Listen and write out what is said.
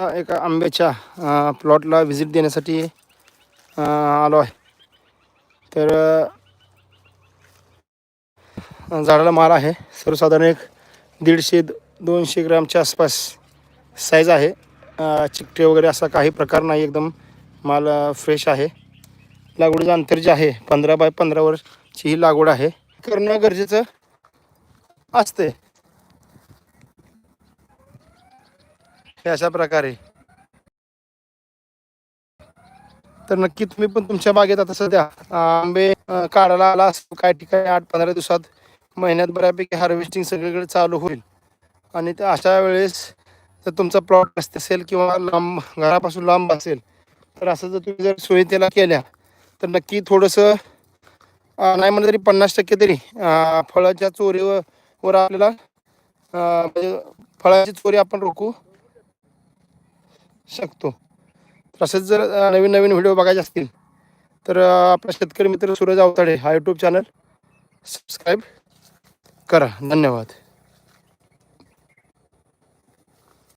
एका आंब्याच्या प्लॉटला व्हिजिट देण्यासाठी आलो आहे. तर झाडाला माल आहे. सर्वसाधारण एक दीडशे दोनशे ग्रॅमच्या आसपास साईज आहे. चिकटे वगैरे असा काही प्रकार नाही. एकदम माल फ्रेश आहे. लागवडीचं अंतर जे आहे पंधरा बाय पंधरावरची ही लागवड आहे. करणं गरजेचं असते हे अशा प्रकारे. तर नक्की तुम्ही पण तुमच्या बागेत आता सध्या. आंबे काढायला आला असतो काही ठिकाणी आठ पंधरा दिवसात महिन्यात बऱ्यापैकी हार्वेस्टिंग सगळीकडे चालू होईल. आणि त्या अशा वेळेस जर तुमचा प्लॉट रस्ते असेल किंवा लांब घरापासून लांब असेल तर असं जर तुम्ही जर सोयी त्याला केल्या तर नक्की थोडंसं नाही म्हणलं तरी पन्नास टक्के तरी फळाच्या चोरीवर वर आपल्याला म्हणजे फळाची चोरी आपण रोखू. शकतो. तसंच जर नवीन नवीन व्हिडिओ बघायचे असतील तर आपला शेतकरी मित्र सूरज अवताडे हा यूट्यूब चॅनल सबस्क्राईब करा. धन्यवाद.